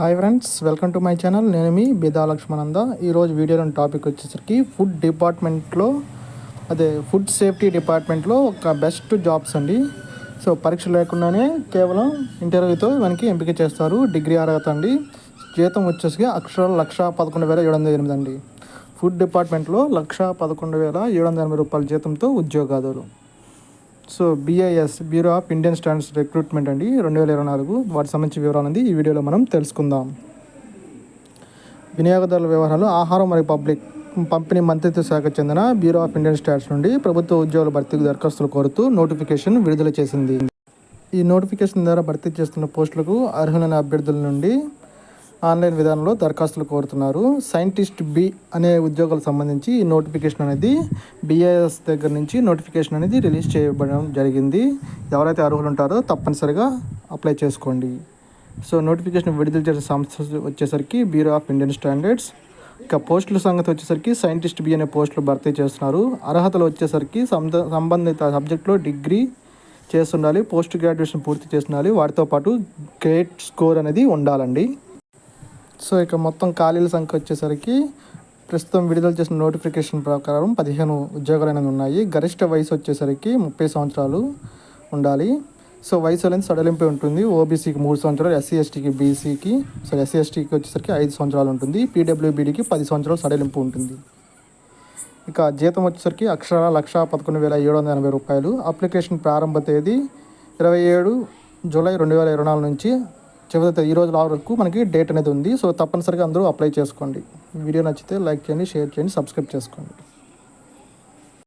Hi friends welcome to my channel నేను మీ బిదా లక్ష్మణంద. ఈరోజు వీడియోలోని టాపిక్ వచ్చేసరికి ఫుడ్ డిపార్ట్మెంట్లో అదే ఫుడ్ సేఫ్టీ డిపార్ట్మెంట్లో ఒక బెస్ట్ జాబ్స్ అండి. సో పరీక్ష లేకుండానే కేవలం ఇంటర్వ్యూతో మనకి ఎంపిక చేస్తారు. డిగ్రీ అర్హత అండి. జీతం వచ్చేసి అక్షరాలు లక్ష పదకొండు వేల ఏడు వందల ఎనిమిది అండి. ఫుడ్ డిపార్ట్మెంట్లో లక్ష పదకొండు వేల ఏడు వందల ఎనభై రూపాయల జీతంతో ఉద్యోగాదులు. So BIS bureau of Indian standards recruitment అండి రెండు వేల ఇరవై నాలుగు. వాటికి సంబంధించి వివరాలు అనేది ఈ వీడియోలో మనం తెలుసుకుందాం. వినియోగదారుల వ్యవహారాలు ఆహారం మరియు పబ్లిక్ పంపిణీ మంత్రిత్వ శాఖకు చెందిన బ్యూరో ఆఫ్ ఇండియన్ స్టాండర్డ్స్ నుండి ప్రభుత్వ ఉద్యోగుల భర్తీకి దరఖాస్తులు కోరుతూ నోటిఫికేషన్ విడుదల చేసింది. ఈ నోటిఫికేషన్ ద్వారా భర్తీ చేస్తున్న పోస్టులకు అర్హులైన అభ్యర్థుల నుండి ఆన్లైన్ విధానంలో దరఖాస్తులు కోరుతున్నారు. సైంటిస్ట్ బి అనే ఉద్యోగాలకు సంబంధించి ఈ నోటిఫికేషన్ అనేది బిఏఎస్ దగ్గర నుంచి నోటిఫికేషన్ అనేది రిలీజ్ చేయబడడం జరిగింది. ఎవరైతే అర్హులు ఉంటారో తప్పనిసరిగా అప్లై చేసుకోండి. సో నోటిఫికేషన్ విడుదల చేసిన సంస్థ వచ్చేసరికి బ్యూరో ఆఫ్ ఇండియన్ స్టాండర్డ్స్ ఇక పోస్టుల సంగతి వచ్చేసరికి సైంటిస్ట్ బి అనే పోస్టులు భర్తీ చేస్తున్నారు. అర్హతలు వచ్చేసరికి సంబంధిత సబ్జెక్ట్లో డిగ్రీ చేస్తుండాలి పోస్ట్ గ్రాడ్యుయేషన్ పూర్తి చేస్తుండాలి. వాటితో పాటు గ్రేట్ స్కోర్ అనేది ఉండాలండి. సో ఇక మొత్తం ఖాళీల సంఖ్య వచ్చేసరికి ప్రస్తుతం విడుదల చేసిన నోటిఫికేషన్ ప్రకారం పదిహేను ఉద్యోగాలు అనేవి ఉన్నాయి. గరిష్ట వయసు వచ్చేసరికి ముప్పై సంవత్సరాలు ఉండాలి. సో వయసు అనేది సడలింపు ఉంటుంది. ఓబీసీకి మూడు సంవత్సరాలు ఎస్సీ ఎస్టీకి బీసీకి సో ఎస్సీ ఎస్టీకి వచ్చేసరికి ఐదు సంవత్సరాలు ఉంటుంది. పీడబ్ల్యూబీడీకి పది సంవత్సరాలు సడలింపు ఉంటుంది. ఇక జీతం వచ్చేసరికి అక్షర లక్ష పదకొండు వేల ఏడు వందల ఎనభై రూపాయలు. అప్లికేషన్ ప్రారంభ తేదీ ఇరవై ఏడు జూలై రెండు వేల ఇరవై నాలుగు నుంచి చివరి ఈ రోజు వరకు మనకి డేట్ అనేది ఉంది. సో తప్పనిసరిగా అందరూ అప్లై చేసుకోండి. వీడియో నచ్చితే లైక్ చేయండి షేర్ చేయండి సబ్స్క్రైబ్ చేసుకోండి.